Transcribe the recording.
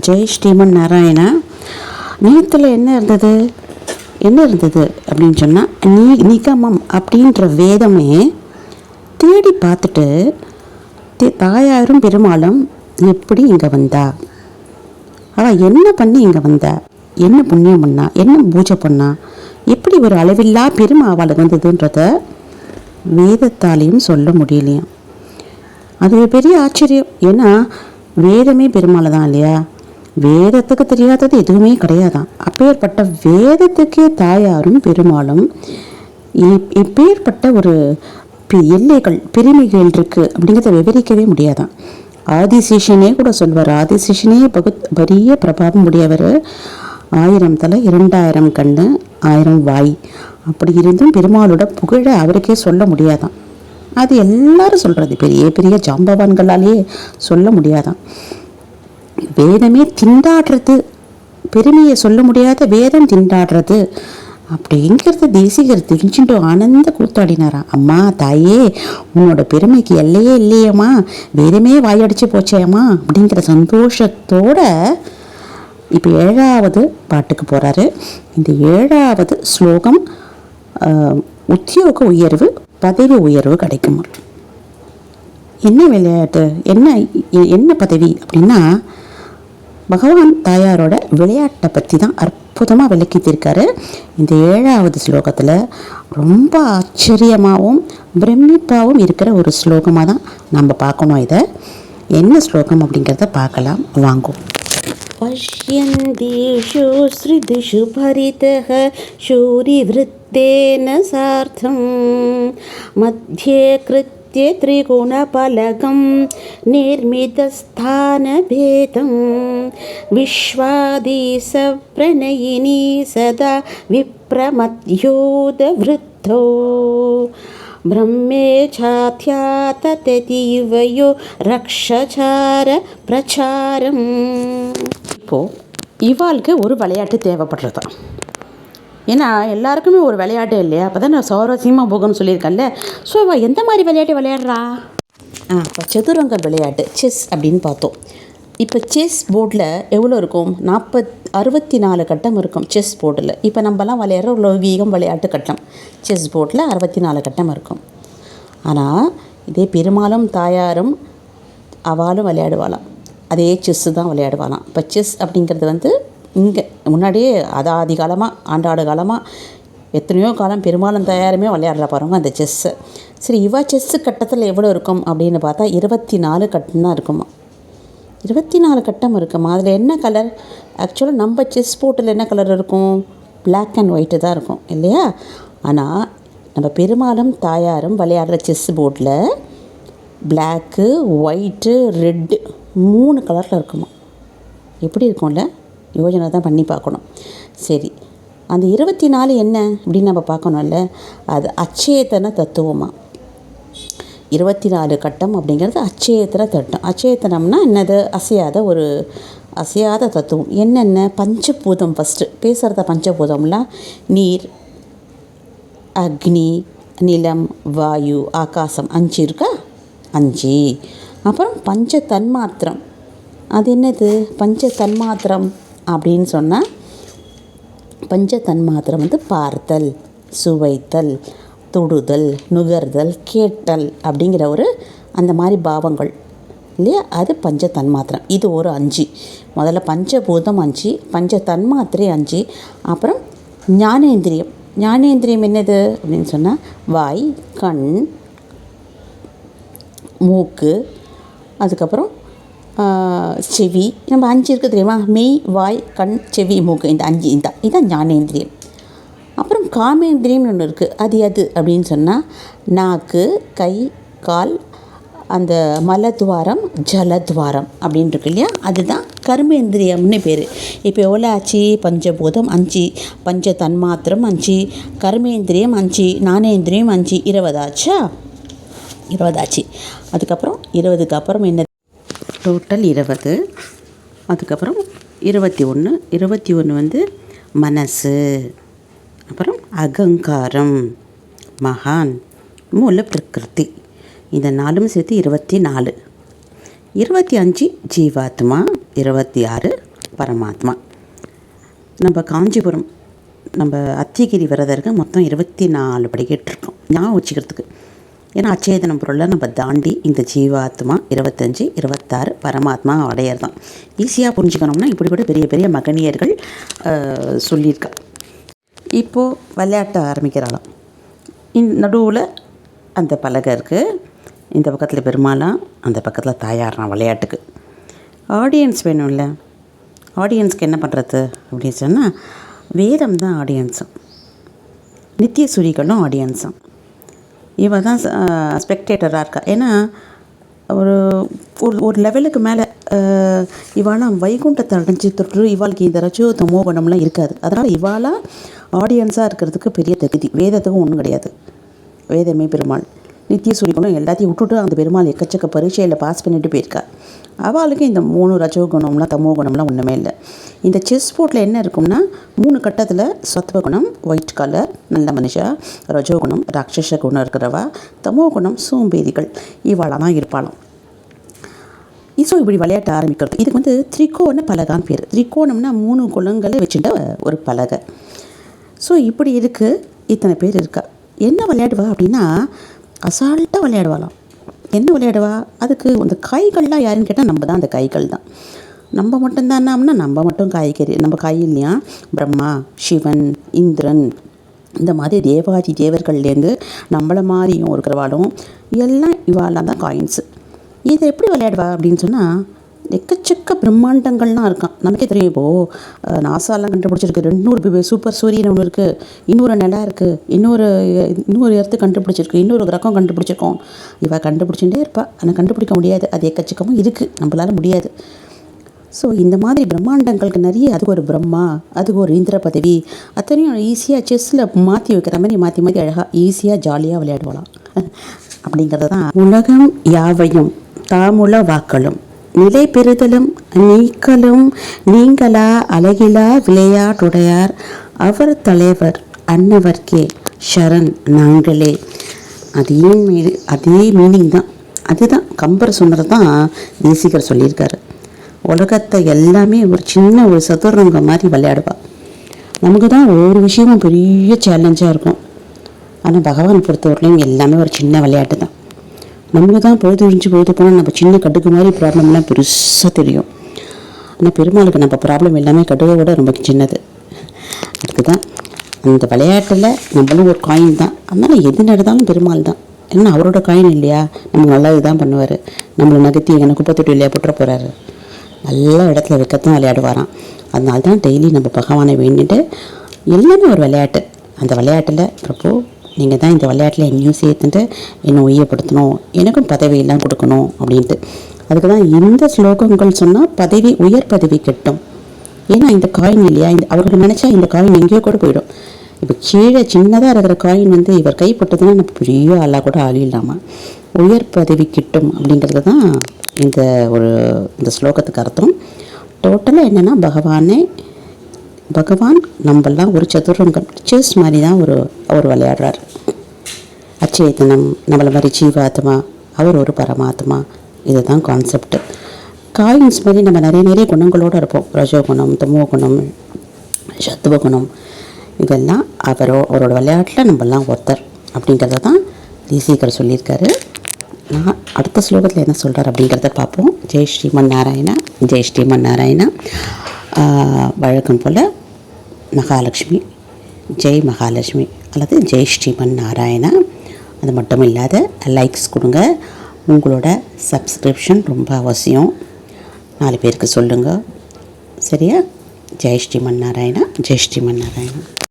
ஜெய் ஸ்ரீமன் நாராயணா நேத்தில் என்ன இருந்தது? என்ன இருந்தது அப்படின்னு சொன்னால் நீ நிகமம் அப்படின்ற வேதமே தேடி பார்த்துட்டு தி- தாயாரும் பெருமாளும் எப்படி இங்கே வந்தா? அவள் என்ன பண்ணி இங்கே வந்தா? என்ன புண்ணியம் பண்ணா? என்ன பூஜை பண்ணா? எப்படி ஒரு அளவில்லா பெருமை அவளுக்கு வந்ததுன்றத வேதத்தாலையும் சொல்ல முடியலையாம். அது ஒரு பெரிய ஆச்சரியம். ஏன்னா வேதமே பெருமாள் தான் இல்லையா? வேதத்துக்கு தெரியாதது எதுவுமே கிடையாதான் அப்பேற்பட்ட வேதத்துக்கே தாயாரும் பெருமாளும் இப்- இப்பேற்பட்ட ஒரு எல்லைகள் பெருமைகள் இருக்கு அப்படிங்கிறத விவரிக்கவே முடியாதான் ஆதிசேஷனே கூட சொல்வார். ஆதிசேஷனே பகுத் பெரிய பிரபாவம் உடையவர். ஆயிரம் தலை இரண்டாயிரம் கண்ணு ஆயிரம் வாய். அப்படி இருந்தும் பெருமாளோட புகழை அவருக்கே சொல்ல முடியாதான் அது எல்லாரும் சொல்கிறது பெரிய பெரிய ஜாம்பவான்களாலேயே சொல்ல முடியாதான் வேதமே திண்டாடுறது. பெருமையை சொல்ல முடியாத வேதம் திண்டாடுறது. அப்படிங்கிறத தேசிகர் தெரிஞ்சுட்டு ஆனந்த கூத்தாடினாராம் அம்மா தாயே உன்னோட பெருமைக்கு எல்லையே இல்லையேம்மா. வேதமே வாயடிச்சு போச்சேம்மா. அப்படிங்கிற சந்தோஷத்தோட இப்போ ஏழாவது பாட்டுக்கு போகிறாரு இந்த ஏழாவது ஸ்லோகம் ஆஹ், உத்தியோக உயர்வு பதவி உயர்வு கிடைக்குமா? என்ன விளையாட்டு? என்ன எ- என்ன பதவி அப்படின்னா பகவான் தாயாரோட விளையாட்டை பற்றி தான் அற்புதமாக விளக்கித்திருக்காரு இந்த ஏழாவது ஸ்லோகத்தில் ரொம்ப ஆச்சரியமாகவும் பிரமிப்பாகவும் இருக்கிற ஒரு ஸ்லோகமாக தான் நம்ம பார்க்கணும் இதை என்ன ஸ்லோகம் அப்படிங்கிறத பார்க்கலாம் வாங்கும் पश्यन्तीषु श्रुतिषु परितः शूरिवृत्तेन सार्धं मध्ये कृत्य त्रिगुणफलकं निर्मितस्थानभेदं विश्वादिसप्रणयिनी सदा विप्रमद्योदवृद्धो ब्रह्मेच्छाध्याततीवयो रक्षचार பிரச்சாரம் இப்போது இவாளுக்கு ஒரு விளையாட்டு தேவைப்படுறதாம் ஏன்னா எல்லாருக்குமே ஒரு விளையாட்டு இல்லையா? அப்போ தான் நான் சௌரசியமாக போகணும்னு சொல்லியிருக்கேன்ல. ஸோ இவள் எந்த மாதிரி விளையாட்டு விளையாடுறா? ஆ இப்போ சதுரங்க விளையாட்டு செஸ் அப்படின்னு பார்த்தோம். இப்போ செஸ் போர்டில் எவ்வளோ இருக்கும்? நாற்பத் அறுபத்தி நாலு கட்டம் இருக்கும் செஸ் போர்டில். இப்போ நம்மலாம் விளையாடுற லௌகீகம் விளையாட்டு கட்டம். செஸ் போர்டில் அறுபத்தி நாலு கட்டம் இருக்கும். ஆனால் இதே பெருமாளும் தாயாரும் அவளும் விளையாடுவாளாம். அதே செஸ்ஸு தான் விளையாடுவாளாம். இப்போ செஸ் அப்படிங்கிறது வந்து இங்கே முன்னாடியே அதாதி காலமாக ஆண்டாடு காலமாக எத்தனையோ காலம் பெரும்பாலும் தயாருமே விளையாடுற பாருங்க அந்த செஸ்ஸு சரி இவா செஸ்ஸு கட்டத்தில் எவ்வளோ இருக்கும் அப்படின்னு பார்த்தா இருபத்தி நாலு கட்டம் தான் இருக்குமா? இருபத்தி நாலு கட்டம் இருக்குமா? அதில் என்ன கலர் ஆக்சுவலாக நம்ம செஸ் போர்ட்டில் என்ன கலர் இருக்கும்? பிளாக் அண்ட் ஒயிட்டு தான் இருக்கும் இல்லையா? ஆனால் நம்ம பெருமாளும் தாயாரும் விளையாடுற செஸ் போர்டில் பிளாக்கு ஒயிட்டு ரெட்டு மூணு கலரில் இருக்குமா? எப்படி இருக்கும்ல? யோஜனை தான் பண்ணி பார்க்கணும். சரி. அந்த இருபத்தி நாலு என்ன அப்படின்னு நம்ம பார்க்கணும்ல? அது அச்சேதன தத்துவமாக இருபத்தி நாலு கட்டம் அப்படிங்கிறது அச்சேத்தன தட்டம். அச்சேத்தனம்னா என்னது? அசையாத ஒரு அசையாத தத்துவம். என்னென்ன? பஞ்சபூதம் ஃபஸ்ட்டு பேசுகிறத பஞ்சபூதம்லாம் நீர் அக்னி நிலம் வாயு ஆகாசம். அஞ்சு இருக்கா? அஞ்சு. அப்புறம் பஞ்ச தன்மாத்திரம். அது என்னது? பஞ்ச தன்மாத்திரம். அப்படின்னு சொன்னால் பஞ்ச தன்மாத்திரம் வந்து பார்த்தல் சுவைத்தல் தொடுதல் நுகர்தல் கேட்டல் அப்படிங்கிற ஒரு அந்த மாதிரி பாவங்கள். இல்லையா? அது பஞ்ச தன்மாத்திரம் இது ஒரு அஞ்சு. முதல்ல பஞ்சபூதம் அஞ்சு பஞ்ச தன்மாத்திரை அஞ்சு அப்புறம் ஞானேந்திரியம். ஞானேந்திரியம் என்னது அப்படின்னு சொன்னால் வாய் கண் மூக்கு அதுக்கப்புறம் செவி. நம்ம அஞ்சு இருக்குது தெரியுமா? மெய் வாய் கண் செவி மூக்கு. இந்த அஞ்சு இந்த இதுதான் ஞானேந்திரியம். அப்புறம் காமேந்திரியம்னு ஒன்று இருக்குது அது எது அப்படின்னு சொன்னால் நாக்கு கை கால் அந்த மலத்வாரம் ஜலத்வாரம் அப்படின்னு இருக்கு இல்லையா? அதுதான் கர்மேந்திரியம்னு பேர். இப்போ எவ்வளோ ஆச்சு? பஞ்சபூதம் அஞ்சு பஞ்ச தன்மாத்திரம் அஞ்சு கர்மேந்திரியம் அஞ்சு ஞானேந்திரியம் அஞ்சு. இருபதாச்சா இருபதாச்சு அதுக்கப்புறம் இருபதுக்கு அப்புறம் என்ன டோட்டல் இருபது. அதுக்கப்புறம் இருபத்தி ஒன்று இருபத்தி ஒன்று வந்து மனசு. அப்புறம் அகங்காரம். மகான். மூல பிரகிருதி. இந்த நாலும் சேர்த்து இருபத்தி நாலு. இருபத்தி அஞ்சு ஜீவாத்மா. இருபத்தி ஆறு பரமாத்மா. நம்ம காஞ்சிபுரம் நம்ம அத்திகிரி விரதருக்கு மொத்தம் இருபத்தி நாலு படிக்கட்டு இருக்கோம் ஞாபகம் வச்சுக்கிறதுக்கு. ஏன்னா அச்சேதனம் பொருளை நம்ம தாண்டி இந்த ஜீவாத்மா இருபத்தஞ்சி இருபத்தாறு பரமாத்மா அடையர் தான் ஈஸியாக புரிஞ்சுக்கணும்னா இப்படிப்பட்ட பெரிய பெரிய மகனியர்கள் சொல்லியிருக்கா. இப்போது விளையாட்ட ஆரம்பிக்கிறாளாம். இந் நடுவில் அந்த பலகை இருக்குது இந்த பக்கத்தில் பெருமாளாம் அந்த பக்கத்தில் தாயாராம் விளையாட்டுக்கு. ஆடியன்ஸ் வேணும்ல. ஆடியன்ஸ்க்கு என்ன பண்ணுறது அப்படின்னு சொன்னால் வேதம் தான் ஆடியன்ஸும் நித்திய சூரிகளும் ஆடியன்ஸும் இவ தான் ஸ்பெக்டேட்டராக இருக்கா? ஏன்னா ஒரு ஒரு ஒரு லெவலுக்கு மேலே இவாளாம் வைகுண்டத்தை அடைஞ்சி தொற்று இவாளுக்கு இந்த ரச்சோத்த மோகனம்லாம் இருக்காது. அதனால் இவாளாக ஆடியன்ஸாக இருக்கிறதுக்கு பெரிய தகுதி. வேதத்துக்கும் ஒன்றும் கிடையாது. வேதமே பெருமாள். நித்திய சூரியகுணம் எல்லாத்தையும் விட்டுட்டு அந்த பெருமாள் எக்கச்சக்க பரீட்சையில் பாஸ் பண்ணிட்டு போயிருக்கார் அவளுக்கு இந்த மூணு ரஜோகுணம்லாம் தமோ குணம்லாம் ஒன்றுமே இல்லை. இந்த செஸ் போர்ட்டில் என்ன இருக்கும்னா மூணு கட்டத்தில் சத்வகுணம் ஒயிட் கலர் நல்ல மனுஷா ரஜோகுணம் ராட்சச குணம் இருக்கிறவா தமோ குணம் சோம்பேறிகள் இவாளாக தான் இருப்பாளாம். ஸோ இப்படி விளையாட்ட ஆரம்பிக்கிறது. இதுக்கு வந்து திரிகோண பலகான்னு பேர். திரிகோணம்னா மூணு குணங்களை வச்சுட்ட ஒரு பலகை. ஸோ இப்படி இருக்குது இத்தனை பேர் இருக்கா. என்ன விளையாடுவா அப்படின்னா அசால்ட்டாக விளையாடுவாளாம். என்ன விளையாடுவா? அதுக்கு அந்த காய்கள்லாம் யாருன்னு கேட்டால் நம்ம தான் அந்த காய்கள் தான். நம்ம மட்டும்தானாம்னா நம்ம மட்டும் காய்கறி நம்ம காய் இல்லையா? பிரம்மா சிவன் இந்திரன் இந்த மாதிரி தேவாதி தேவர்கள்லேருந்து நம்மளை மாதிரியும் இருக்கிறவாளும் எல்லாம் இவாலாம் தான் காயின்ஸு இதை எப்படி விளையாடுவா அப்படின்னு சொன்னால் பிரம்மாண்டங்கள்லாம் இருக்கான். நமக்கே தெரியும் இப்போது நாசாலாம் கண்டுபிடிச்சிருக்கு. ரெண்டு சூப்பர் சூரியன் ஒன்று இருக்குது இன்னொரு நிலா இருக்குது இன்னொரு இன்னொரு இடத்து கண்டுபிடிச்சிருக்கு. இன்னொரு கிரகம் கண்டுபிடிச்சிருக்கோம். இவள் கண்டுபிடிச்சுட்டே இருப்பாள் ஆனால் கண்டுபிடிக்க முடியாது. அது எக்கச்சக்கமும் இருக்குது நம்மளால முடியாது. ஸோ இந்த மாதிரி பிரம்மாண்டங்களுக்கு நிறைய அதுக்கு ஒரு பிரம்மா அதுக்கு ஒரு இந்திர பதவி. அத்தனையும் ஈஸியாக செஸ்ஸில் மாற்றி வைக்கிற மாதிரி மாற்றி மாற்றி அழகாக ஈஸியாக ஜாலியாக விளையாடுவலாம் அப்படிங்கிறது தான் உலகம் யாவையும் தாமுல வாக்களும். நிலை பெறுதலும் நீக்கலும் நீங்களா அழகிலா விளையாட்டுடையார் அவர் தலைவர் அன்னவர்க்கே ஷரண் நாங்களே. அதே மீனி அதே மீனிங் தான். அதுதான் கம்பர் சொன்னது தான் தேசிகர் சொல்லியிருக்காரு. உலகத்தை எல்லாமே ஒரு சின்ன ஒரு சதுரங்கம் மாதிரி விளையாடுவா. நமக்கு தான் ஒவ்வொரு விஷயமும் பெரிய சேலஞ்சாக இருக்கும். ஆனால் பகவான் பொறுத்தவரையிலும் எல்லாமே ஒரு சின்ன விளையாட்டு தான். நம்ம தான் பொழுது விழிஞ்சு பொழுது போனால் நம்ம சின்ன கட்டுக்கு மாதிரி ப்ராப்ளம்லாம் பெருசாக தெரியும். ஆனால் பெருமாளுக்கு நம்ம ப்ராப்ளம் எல்லாமே கட்டுகை விட ரொம்ப சின்னது. அதுக்கு தான் அந்த விளையாட்டில் நம்மளும் ஒரு காயின் தான். அதனால் எது நடந்தாலும் பெருமாள் தான். ஏன்னா அவரோட காயின் இல்லையா? நம்ம நல்லது தான் பண்ணுவார். நம்மளை நகர்த்தி எங்கே குப்பை தொட்டி இல்லையா புட்டுற போகிறாரு நல்ல இடத்துல வைக்கத்தான் விளையாடுவாராம். அதனால தான் டெய்லி நம்ம பகவானை வேண்டிட்டு எல்லாமே ஒரு விளையாட்டு. அந்த விளையாட்டில் பிரபு நீங்கள் தான் இந்த விளையாட்டில் என்னையும் சேர்த்துட்டு என்னை உயப்படுத்தணும் எனக்கும் பதவியெல்லாம் கொடுக்கணும் அப்படின்ட்டு. அதுக்கு தான் இந்த ஸ்லோகங்கள் சொன்னால் பதவி உயர் பதவி கிட்டும். ஏன்னா இந்த காயின் இல்லையா? இந்த அவர்கள் நினச்சா இந்த காயின் எங்கேயோ கூட போயிடும். இப்போ கீழே சின்னதாக இருக்கிற காயின் வந்து இவர் கைப்பட்டதுன்னா நம்ம பெரிய ஆளாக கூட ஆளில்லாமல் உயர் பதவி கிட்டும் அப்படிங்கிறது தான் இந்த ஒரு இந்த ஸ்லோகத்துக்கு அர்த்தம். டோட்டலாக என்னென்னா பகவானே பகவான் நம்மெல்லாம் ஒரு சதுரங்கம். செஸ் மாதிரி தான் ஒரு அவர் விளையாடுறார். அச்சேதனம் நம்மளை மாதிரி ஜீவாத்மா அவர் ஒரு பரமாத்மா. இதுதான் கான்செப்ட் காயின்ஸ் மாதிரி நம்ம நிறைய நிறைய குணங்களோடு இருப்போம். ரஜோகுணம் தமோ குணம் சத்துவ குணம் இதெல்லாம் அவரோ அவரோட விளையாட்டில் நம்மெல்லாம் ஒருத்தர். அப்படிங்கிறத தான் தீசீகர் சொல்லியிருக்காரு. நான் அடுத்த ஸ்லோகத்தில் என்ன சொல்கிறார் அப்படிங்கிறத பார்ப்போம். ஜெய் ஸ்ரீமன் நாராயணா ஜெய் ஸ்ரீமன் நாராயணா. வழக்கம் போல் மகாலட்சுமி ஜெய் மகாலட்சுமி அல்லது ஜெய் ஸ்ரீமன் நாராயணா. அது மட்டும் இல்லாத லைக்ஸ் கொடுங்க. உங்களோட சப்ஸ்கிரிப்ஷன் ரொம்ப அவசியம். நாலு பேருக்கு சொல்லுங்கள் சரியா? ஜெய் ஸ்ரீமன் நாராயணா ஜெய் ஸ்ரீமன் நாராயணா.